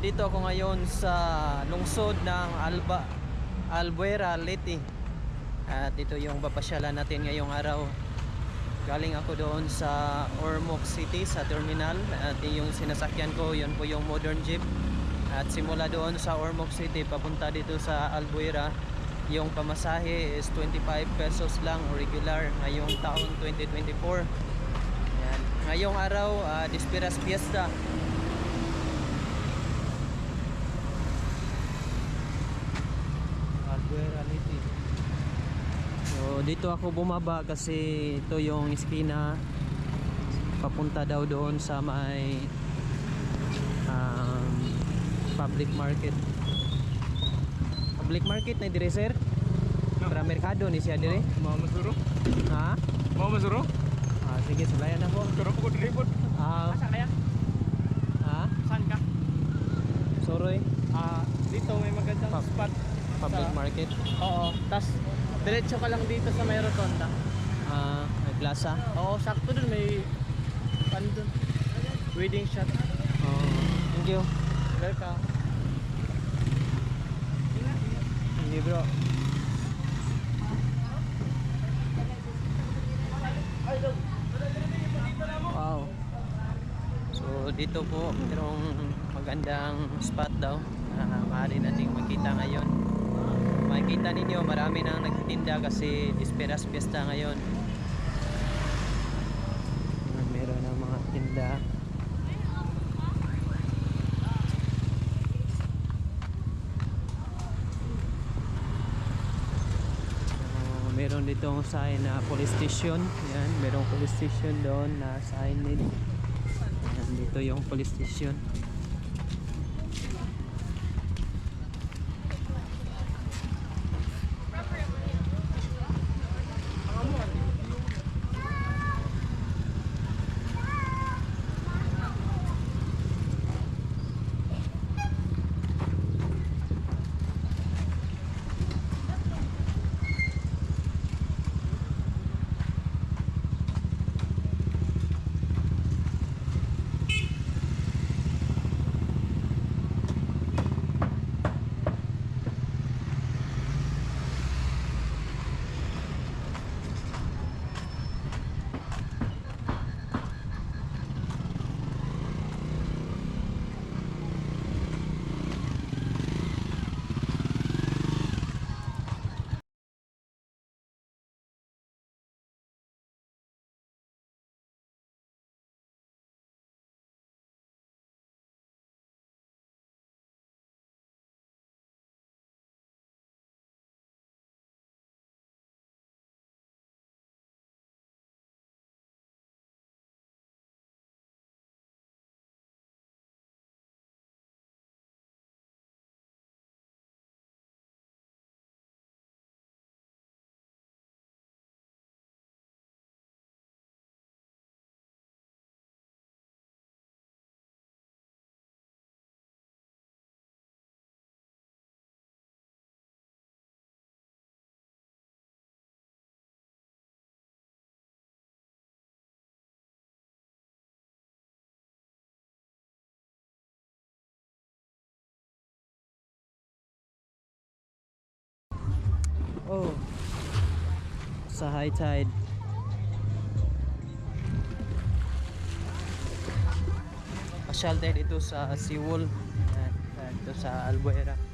nandito ako ngayon sa lungsod ng Alba Albuera, Leyte. At ito yung papasyalan natin ngayong araw. Galing ako doon sa Ormoc City sa terminal at yung sinasakyan ko yun po yung modern jeep. At simula doon sa Ormoc City papunta dito sa Albuera yung pamasahe is 25 pesos lang regular ngayong taon 2024. Yan. Ngayong araw, uh, Disperas Fiesta. Albuera Leyte. So dito ako bumaba kasi ito yung iskina papunta daw doon sa may um, public market. Public market na dire sir? Para merkado ni siya dire. Mau masuro? Ha? Mau masuro? Ah, sige, sulayan ako. Pero ko diribot. Ah, Asa kaya? ha? Saan ka? Soroy, Ah, dito may magandang Pub- spot. Public Sa- market. Oo. Tas diretso ka lang dito sa may rotonda. Ah, may plaza. Oo, sakto dun may ano dun? Wedding shot. Oh, thank you. Welcome. You, bro. Wow. So dito po mayroong magandang spot daw na maaari nating makita ngayon. Makikita ninyo marami nang nagtitinda kasi Disperas Fiesta ngayon. Meron ng mga tinda. Oh, meron ditong sign na police station. Yan, merong police station doon na sign din. Yan, dito yung police station. Sa high tide. Pasyal tayo dito sa Seawall. Dito sa Albuera.